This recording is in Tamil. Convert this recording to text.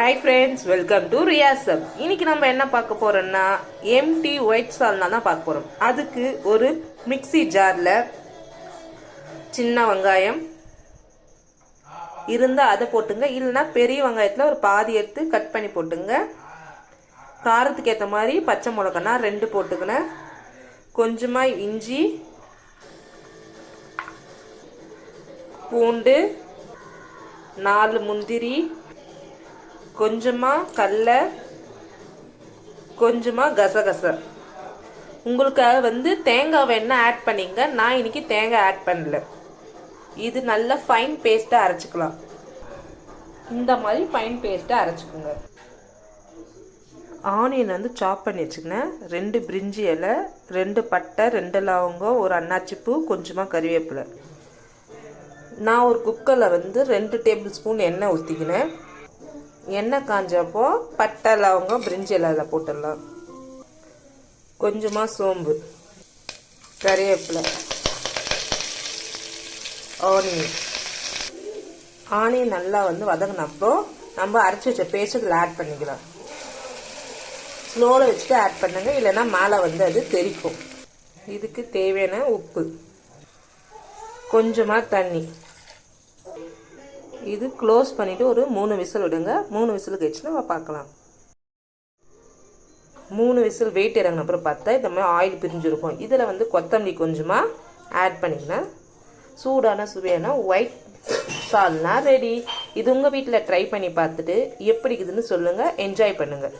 ஹாய் ஃப்ரெண்ட்ஸ் வெல்கம் டு ரியாசம் இன்னைக்கு நம்ம என்ன பார்க்க போறோம்னா எம்டி ஒயிட் சால்னா தான் பார்க்க போறோம். அதுக்கு ஒரு மிக்ஸி ஜாரில் சின்ன வெங்காயம் இருந்தால் அதை போட்டுங்க. இல்லைன்னா பெரிய வெங்காயத்தில் ஒரு பாதி எடுத்து கட் பண்ணி போட்டுங்க. காரத்துக்கு ஏற்ற மாதிரி பச்சை மிளகானா ரெண்டு போட்டுக்கினேன் கொஞ்சமாக இஞ்சி பூண்டு நாலு முந்திரி கொஞ்சமாக கடல கொஞ்சமாக கசகச. உங்களுக்காக வந்து தேங்காய் வேணால் ஆட் பண்ணிங்க? நான் இன்னைக்கு தேங்காய் ஆட் பண்ணல. இது நல்ல ஃபைன் பேஸ்ட்டாக அரைச்சிக்கலாம். இந்த மாதிரி ஃபைன் பேஸ்ட்டாக அரைச்சிக்கோங்க. ஆனியன் வந்து சாப் பண்ணி வச்சுக்கினேன். ரெண்டு பிரிஞ்சி இலை ரெண்டு பட்டை ரெண்டு லவங்கம் ஒரு அன்னாச்சிப்பூ கொஞ்சமாக கறிவேப்பிலை. நான் ஒரு குக்கரில் வந்து ரெண்டு டேபிள் ஸ்பூன் எண்ணெய் ஊற்றிக்கினேன் எண்ணெய் காஞ்சப்போ பட்டை லவங்கம் பிரிஞ்சி இலையில் போட்டுடலாம். கொஞ்சமாக சோம்பு கறிவேப்பிலை ஆனியன் ஆனியன் நல்லா வந்து வதங்கினப்போ நம்ம அரைச்சி வச்ச பேஸ்ட்டில் ஆட் பண்ணிக்கலாம். ஸ்லோவில் வச்சுட்டு ஆட் பண்ணுங்க இல்லைன்னா மேலே வந்து அது தெரிக்கும். இதுக்கு தேவையான உப்பு. கொஞ்சமாக தண்ணி. இது க்ளோஸ் பண்ணிவிட்டு ஒரு மூணு விசில் விடுங்க. மூணு விசில் கழிச்சு நம்ம பார்க்கலாம். மூணு விசில் வெயிட் இறங்கின அப்புறம் பார்த்தா இந்த மாதிரி ஆயில் பிரிஞ்சிருக்கும். இதில் வந்து கொத்தமல்லி கொஞ்சமாக ஆட் பண்ணிக்கலாம் சூடான சுவையான ஒயிட் சால்னா ரெடி இது உங்கள் வீட்டில் ட்ரை பண்ணி பார்த்துட்டு எப்படி இருக்குதுன்னு சொல்லுங்கள் என்ஜாய் பண்ணுங்கள்